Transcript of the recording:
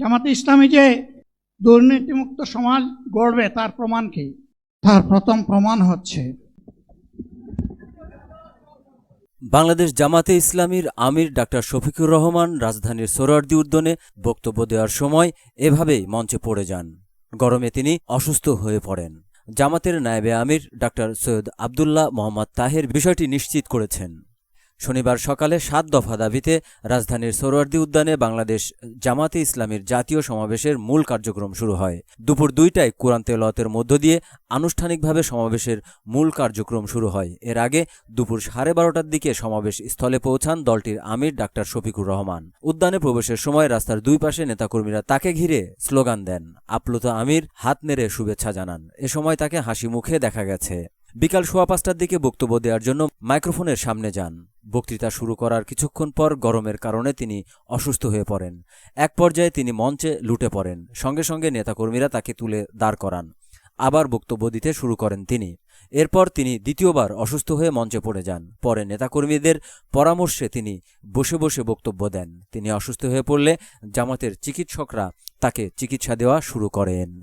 জামাতে ইসলামী যে দুর্নীতিমুক্ত সমাজ গড়বে তার প্রমাণ কি? তার প্রথম প্রমাণ হচ্ছে বাংলাদেশ জামাতে ইসলামীর আমির ডাক্তার শফিকুর রহমান রাজধানীর সোহরাওয়ার্দী উদ্যানে বক্তব্য দেওয়ার সময় এভাবেই মঞ্চে পড়ে যান। গরমে তিনি অসুস্থ হয়ে পড়েন। জামাতের নায়েবে আমির ডাক্তার সৈয়দ আবদুল্লাহ মোহাম্মদ তাহের বিষয়টি নিশ্চিত করেছেন। শনিবার সকালে সাত দফা দাবিতে রাজধানীর সোহরাওয়ার্দী উদ্যানে বাংলাদেশ জামাতে ইসলামীর জাতীয় সমাবেশের মূল কার্যক্রম শুরু হয়। দুপুর দুইটায় কোরআন তেলাওয়াতের মধ্য দিয়ে আনুষ্ঠানিকভাবে সমাবেশের মূল কার্যক্রম শুরু হয়। এর আগে দুপুর সাড়ে বারোটার দিকে সমাবেশ স্থলে পৌঁছান দলটির আমির ডাক্তার শফিকুর রহমান। উদ্যানে প্রবেশের সময় রাস্তার দুই পাশে নেতাকর্মীরা তাকে ঘিরে স্লোগান দেন। আপ্লুত আমির হাত নেড়ে শুভেচ্ছা জানান। এ সময় তাকে হাসি মুখে দেখা গেছে। বিকাল সোয়া পাঁচটার দিকে বক্তব্য দেওয়ার জন্য মাইক্রোফোনের সামনে যান। বক্তৃতা শুরু করার কিছুক্ষণ পর গরমের কারণে তিনি অসুস্থ হয়ে পড়েন। এক পর্যায়ে তিনি মঞ্চে লুটে পড়েন। সঙ্গে সঙ্গে নেতাকর্মীরা তাকে তুলে দাঁড় করান। আবার বক্তব্য দিতে শুরু করেন তিনি। এরপর তিনি দ্বিতীয়বার অসুস্থ হয়ে মঞ্চে পড়ে যান। পরে নেতাকর্মীদের পরামর্শে তিনি বসে বসে বক্তব্য দেন। তিনি অসুস্থ হয়ে পড়লে জামাতের চিকিৎসকরা তাকে চিকিৎসা দেওয়া শুরু করেন।